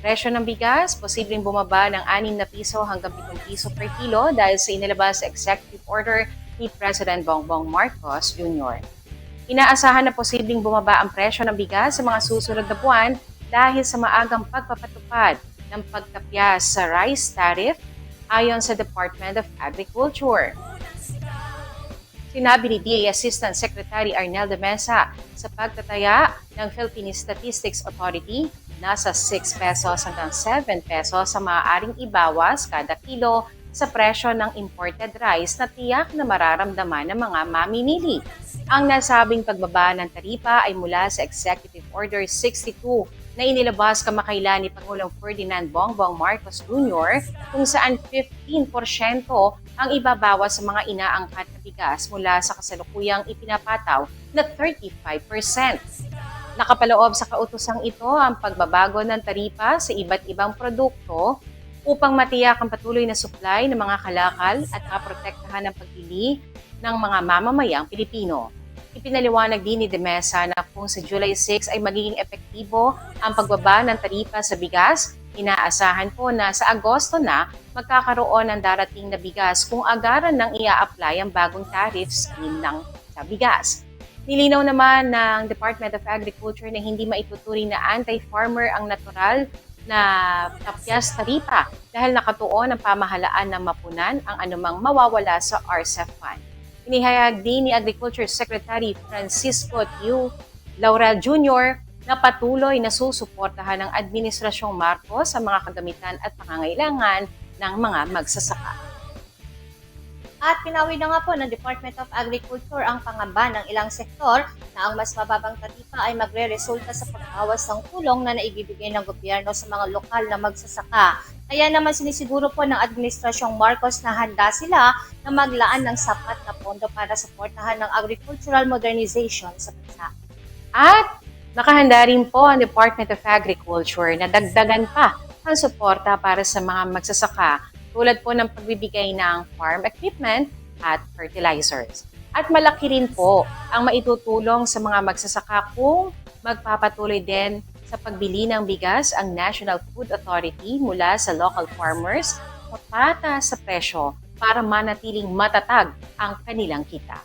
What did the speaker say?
presyo ng bigas, posibleng bumaba ng 6 na piso hanggang 7 piso per kilo dahil sa inilabas sa executive order ni President Bongbong Marcos Jr. Inaasahan na posibleng bumaba ang presyo ng bigas sa mga susunod na buwan dahil sa maagang pagpapatupad ng pagkapyas sa rice tariff ayon sa Department of Agriculture. Sinabi ni DA Assistant Secretary Arnel de Mesa sa pagtataya ng Philippine Statistics Authority, nasa 6 pesos hanggang 7 pesos sa maaaring ibawas kada kilo sa presyo ng imported rice na tiyak na mararamdaman ng mga mamimili. Ang nasabing pagbaba ng taripa ay mula sa Executive Order 62 na inilabas kamakailan ni Pangulong Ferdinand Bongbong Marcos Jr. kung saan 15% ang ibabawas sa mga inaangkat na bigas mula sa kasalukuyang ipinapataw na 35%. Nakapaloob sa kautosang ito ang pagbabago ng taripa sa iba't ibang produkto upang matiyak ang patuloy na supply ng mga kalakal at maprotektahan ang pagbili ng mga mamamayang Pilipino. Ipinaliwanag din ni De Mesa na kung sa July 6 ay magiging epektibo ang pagbaba ng taripa sa bigas, inaasahan po na sa Agosto na magkakaroon ng darating na bigas kung agaran nang ia-apply ang bagong tariff scheme ng sa bigas. Nilinaw naman ng Department of Agriculture na hindi maituturing na anti-farmer ang natural na tapyas taripa dahil nakatuon ang pamahalaan na mapunan ang anumang mawawala sa RCEP fund. Inihayag din ni Agriculture Secretary Francisco Tiu Laurel Jr. na patuloy na susuportahan ng Administrasyong Marcos sa mga kagamitan at pangangailangan ng mga magsasaka. At pinawi na nga po ng Department of Agriculture ang pangamba ng ilang sektor na ang mas mababang taripa ay magre-resulta sa pagbawas ng tulong na naibibigay ng gobyerno sa mga lokal na magsasaka. Kaya naman sinisiguro po ng Administrasyong Marcos na handa sila na maglaan ng sapat na pondo para suportahan ng agricultural modernization sa bansa. At nakahanda rin po ang Department of Agriculture na dagdagan pa ang suporta para sa mga magsasaka tulad po ng pagbibigay ng farm equipment at fertilizers. At malaki rin po ang maitutulong sa mga magsasaka kung magpapatuloy din sa pagbili ng bigas ang National Food Authority mula sa local farmers o pata sa presyo para manatiling matatag ang kanilang kita.